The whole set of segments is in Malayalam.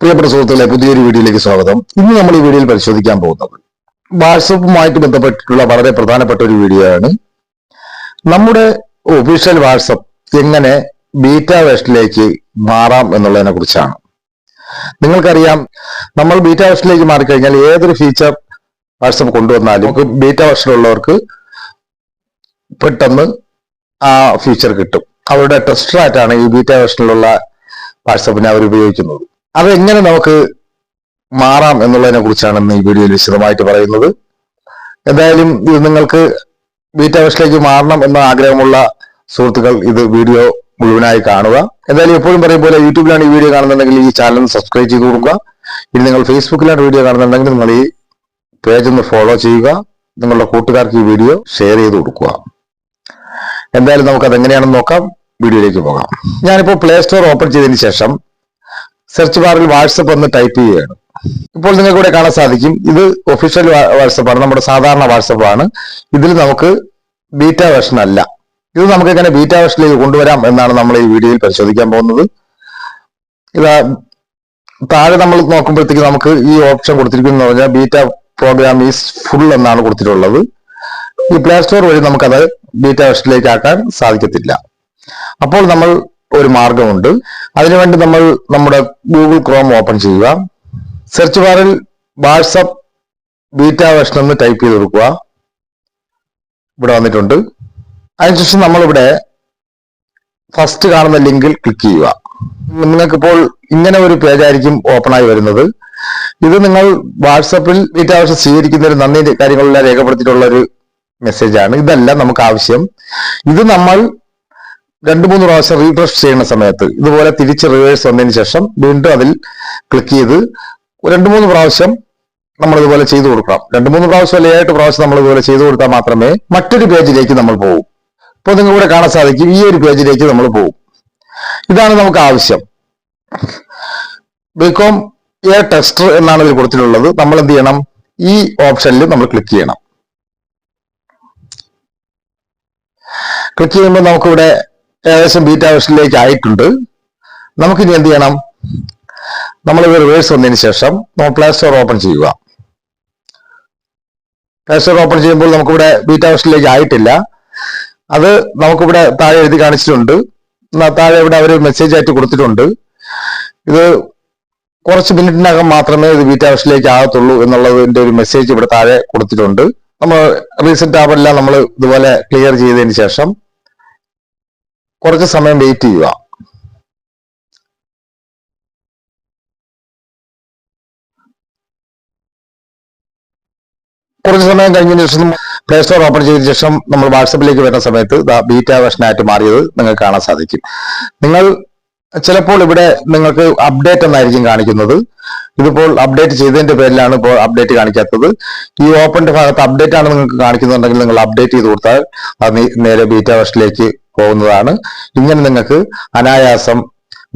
പ്രിയപ്പെട്ട സുഹൃത്തുക്കളെ പുതിയൊരു വീഡിയോയിലേക്ക് സ്വാഗതം. ഇന്ന് നമ്മൾ ഈ വീഡിയോയിൽ പരിശോധിക്കാൻ പോകുന്നത് വാട്സപ്പുമായിട്ട് ബന്ധപ്പെട്ടിട്ടുള്ള വളരെ പ്രധാനപ്പെട്ട ഒരു വീഡിയോ ആണ്. നമ്മുടെ ഒഫീഷ്യൽ വാട്സപ്പ് എങ്ങനെ ബീറ്റ വേഷനിലേക്ക് മാറാം എന്നുള്ളതിനെ കുറിച്ചാണ്. നിങ്ങൾക്കറിയാം നമ്മൾ ബീറ്റ വേഷനിലേക്ക് മാറിക്കഴിഞ്ഞാൽ ഏതൊരു ഫീച്ചർ വാട്സപ്പ് കൊണ്ടുവന്നാലും ബീറ്റ വേഷനിലുള്ളവർക്ക് പെട്ടെന്ന് ആ ഫീച്ചർ കിട്ടും. അവരുടെ ടെസ്റ്ററായിട്ടാണ് ഈ ബീറ്റ വേഷനിലുള്ള വാട്സപ്പിനെ അവർ ഉപയോഗിക്കുന്നത്. അതെങ്ങനെ നമുക്ക് മാറാം എന്നുള്ളതിനെ കുറിച്ചാണ് ഇന്ന് ഈ വീഡിയോയിൽ വിശദമായിട്ട് പറയുന്നത്. എന്തായാലും ഇത് നിങ്ങൾക്ക് ബീറ്റ വേഷനിലേക്ക് മാറണം എന്ന ആഗ്രഹമുള്ള സുഹൃത്തുക്കൾ ഇത് വീഡിയോ മുഴുവനായി കാണുക. എന്തായാലും എപ്പോഴും പറയും പോലെ യൂട്യൂബിലാണ് ഈ വീഡിയോ കാണുന്നുണ്ടെങ്കിൽ ഈ ചാനൽ സബ്സ്ക്രൈബ് ചെയ്ത് കൊടുക്കുക. ഇനി നിങ്ങൾ ഫേസ്ബുക്കിലാണ് വീഡിയോ കാണുന്നുണ്ടെങ്കിൽ നിങ്ങൾ ഈ പേജ് ഒന്ന് ഫോളോ ചെയ്യുക. നിങ്ങളുടെ കൂട്ടുകാർക്ക് ഈ വീഡിയോ ഷെയർ ചെയ്ത് കൊടുക്കുക. എന്തായാലും നമുക്ക് അതെങ്ങനെയാണെന്ന് നോക്കാം. വീഡിയോയിലേക്ക് പോകാം. ഞാനിപ്പോൾ പ്ലേ സ്റ്റോർ ഓപ്പൺ ചെയ്തതിന് ശേഷം സെർച്ച് ബാറിൽ വാട്സപ്പ് ഒന്ന് ടൈപ്പ് ചെയ്യുകയാണ്. ഇപ്പോൾ നിങ്ങൾക്ക് ഇവിടെ കാണാൻ സാധിക്കും ഇത് ഒഫീഷ്യൽ വാട്സപ്പാണ് നമ്മുടെ സാധാരണ വാട്സപ്പാണ് ഇതിൽ നമുക്ക് ബീറ്റ വേർഷൻ അല്ല. ഇത് നമുക്ക് എങ്ങനെ ബീറ്റ വേർഷനിലേക്ക് കൊണ്ടുവരാം എന്നാണ് നമ്മൾ ഈ വീഡിയോയിൽ പരിശോധിക്കാൻ പോകുന്നത്. ഇതാ താഴെ നമ്മൾ നോക്കുമ്പോഴത്തേക്ക് നമുക്ക് ഈ ഓപ്ഷൻ കൊടുത്തിരിക്കുന്നു പറഞ്ഞാൽ ബീറ്റ പ്രോഗ്രാം ഈസ് ഫുൾ എന്നാണ് കൊടുത്തിട്ടുള്ളത്. ഈ പ്ലേ സ്റ്റോർ വഴി നമുക്കത് ബീറ്റ വേർഷനിലേക്ക് ആക്കാൻ സാധിക്കത്തില്ല. അപ്പോൾ നമ്മൾ ഒരു മാർഗമുണ്ട്. അതിനുവേണ്ടി നമ്മൾ നമ്മുടെ ഗൂഗിൾ ക്രോം ഓപ്പൺ ചെയ്യുക. സെർച്ച് ബാറിൽ വാട്സപ്പ് ബീറ്റ വേർഷൻ എന്ന് ടൈപ്പ് ചെയ്ത് കൊടുക്കുക. ഇവിടെ വന്നിട്ടുണ്ട്. അതിനുശേഷം നമ്മളിവിടെ ഫസ്റ്റ് കാണുന്ന ലിങ്കിൽ ക്ലിക്ക് ചെയ്യുക. നിങ്ങൾക്കിപ്പോൾ ഇങ്ങനെ ഒരു പേജ് ആയിരിക്കും ഓപ്പൺ ആയി വരുന്നത്. ഇത് നിങ്ങൾ വാട്സപ്പിൽ ബീറ്റ വേർഷൻ ഒരു നന്ദി കാര്യങ്ങളെല്ലാം രേഖപ്പെടുത്തിയിട്ടുള്ള ഒരു ആണ്. ഇതല്ല നമുക്ക് ആവശ്യം. ഇത് നമ്മൾ രണ്ട് മൂന്ന് പ്രാവശ്യം റീഫ്രഷ് ചെയ്യുന്ന സമയത്ത് ഇതുപോലെ തിരിച്ച് റിവേഴ്സ് വന്നതിന് ശേഷം വീണ്ടും അതിൽ ക്ലിക്ക് ചെയ്ത് രണ്ട് മൂന്ന് പ്രാവശ്യം നമ്മൾ ഇതുപോലെ ചെയ്തു കൊടുക്കാം രണ്ട് മൂന്ന് പ്രാവശ്യം അല്ലെങ്കിൽ ഏഴ് പ്രാവശ്യം നമ്മൾ ഇതുപോലെ ചെയ്തു കൊടുത്താൽ മാത്രമേ മറ്റൊരു പേജിലേക്ക് നമ്മൾ പോകൂ. ഇപ്പോൾ നിങ്ങൾ ഇവിടെ കാണാൻ സാധിക്കും ഈ ഒരു പേജിലേക്ക് നമ്മൾ പോകും ഇതാണ് നമുക്ക് ആവശ്യം. ബികോം എ ടെസ്റ്റർ എന്നാണ് ഇതിൽ കൊടുത്തിട്ടുള്ളത്. നമ്മൾ എന്ത് ചെയ്യണം? ഈ ഓപ്ഷനിൽ നമ്മൾ ക്ലിക്ക് ചെയ്യണം. ക്ലിക്ക് ചെയ്യുമ്പോൾ നമുക്കിവിടെ ഏകദേശം ബീറ്റ വേർഷനിലേക്ക് ആയിട്ടുണ്ട്. നമുക്ക് ഇനി എന്ത് ചെയ്യണം? നമ്മൾ ഇത് റിവേഴ്സ് വന്നതിന് ശേഷം നമ്മൾ പ്ലേ സ്റ്റോർ ഓപ്പൺ ചെയ്യുക. പ്ലേ സ്റ്റോർ ഓപ്പൺ ചെയ്യുമ്പോൾ നമുക്കിവിടെ ബീറ്റ വേർഷനിലേക്ക് ആയിട്ടില്ല. അത് നമുക്കിവിടെ താഴെ എഴുതി കാണിച്ചിട്ടുണ്ട്. താഴെ ഇവിടെ അവർ മെസ്സേജ് ആയിട്ട് കൊടുത്തിട്ടുണ്ട്. ഇത് കുറച്ച് മിനിറ്റിനകം മാത്രമേ ഇത് ബീറ്റ വേർഷനിലേക്ക് ആകത്തുള്ളൂ എന്നുള്ളതിന്റെ ഒരു മെസ്സേജ് ഇവിടെ താഴെ കൊടുത്തിട്ടുണ്ട്. നമ്മൾ റീസെന്റ് ആപ്പെല്ലാം നമ്മൾ ഇതുപോലെ ക്ലിയർ ചെയ്തതിന് ശേഷം കുറച്ച് സമയം വെയിറ്റ് ചെയ്യുക. കുറച്ച് സമയം കഴിഞ്ഞതിന് ശേഷം പ്ലേ സ്റ്റോർ ഓപ്പൺ ചെയ്ത ശേഷം നമ്മൾ വാട്സപ്പിലേക്ക് വരുന്ന സമയത്ത് ബീറ്റ ആയിട്ട് മാറിയത് നിങ്ങൾക്ക് കാണാൻ സാധിക്കും. നിങ്ങൾ ചിലപ്പോൾ ഇവിടെ നിങ്ങൾക്ക് അപ്ഡേറ്റ് എന്നായിരിക്കും കാണിക്കുന്നത്. ഇതിപ്പോൾ അപ്ഡേറ്റ് ചെയ്തതിന്റെ പേരിലാണ് ഇപ്പോൾ അപ്ഡേറ്റ് കാണിക്കാത്തത്. ഈ ഓപ്പണിന്റെ ഭാഗത്ത് അപ്ഡേറ്റ് ആണ് നിങ്ങൾക്ക് കാണിക്കുന്നുണ്ടെങ്കിൽ നിങ്ങൾ അപ്ഡേറ്റ് ചെയ്ത് കൊടുത്താൽ അത് നേരെ ബീറ്റ വേർഷനിലേക്ക് പോകുന്നതാണ്. ഇങ്ങനെ നിങ്ങൾക്ക് അനായാസം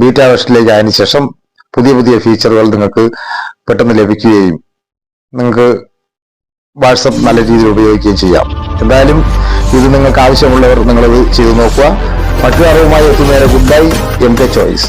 ബീറ്റാ വേർഷനിലേക്ക് ആയതിനു ശേഷം പുതിയ പുതിയ ഫീച്ചറുകൾ നിങ്ങൾക്ക് പെട്ടെന്ന് ലഭിക്കുകയും നിങ്ങൾക്ക് വാട്സപ്പ് നല്ല രീതിയിൽ ഉപയോഗിക്കുകയും ചെയ്യാം. എന്തായാലും ഇത് നിങ്ങൾക്ക് ആവശ്യമുള്ളവർ നിങ്ങളത് ചെയ്തു നോക്കുക. മറ്റൊരു അറിവുമായി എത്തുന്നവരെ good bye. M K choice